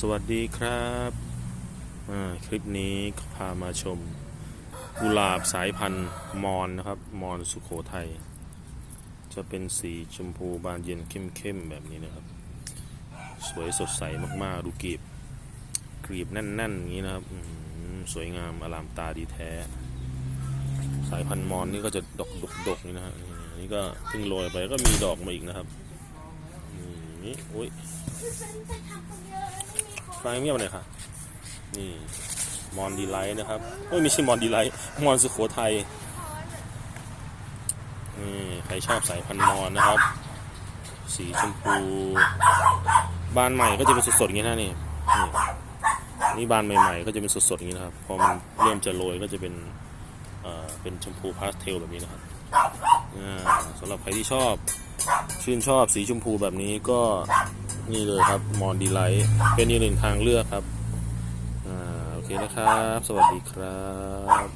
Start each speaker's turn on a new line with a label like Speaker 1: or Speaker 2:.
Speaker 1: สวัสดีครับอ่าคลิปนี้พามาชมกุหลาบสายพันธุ์มอนนะครับ มอนสุโขทัย จะเป็นสีชมพูบานเย็นเข้มๆแบบนี้นะครับ สวยสดใสมากๆ ดูกลีบกลีบแน่นๆอย่างนี้นะครับ สวยงามอลามตาดีแท้ สายพันธุ์มอนนี่ก็จะดกดกดกนี่นะฮะอันนี่ก็เพิ่งโรยไปก็มีดอกมาอีกนะครับ นี่อุ้ยฟังเงียบเลยค่ะ นี่มอนดีไลท์นะครับโอ้ยไม่ใช่มอนดีไลท์มอนสุโขทัยนี่ใครชอบสายพันธุ์มอนนะครับ สีชมพู บานใหม่ก็จะเป็นสดๆอย่างนี้นะนี่นี่นี่บานใหม่ๆ ก็จะเป็นสดๆอย่างนี้นะครับพอมันเริ่มจะโรยก็จะเป็นเอ่อเป็นชมพูพาสเทลแบบนี้นะครับอ่าสำหรับใครที่ชอบ ชื่นชอบสีชมพูแบบนี้ก็นี่เลยครับมอนดีไลท์เป็นอีกหนึ่งทางเลือกครับ อ่า โอเคนะครับ สวัสดีครับ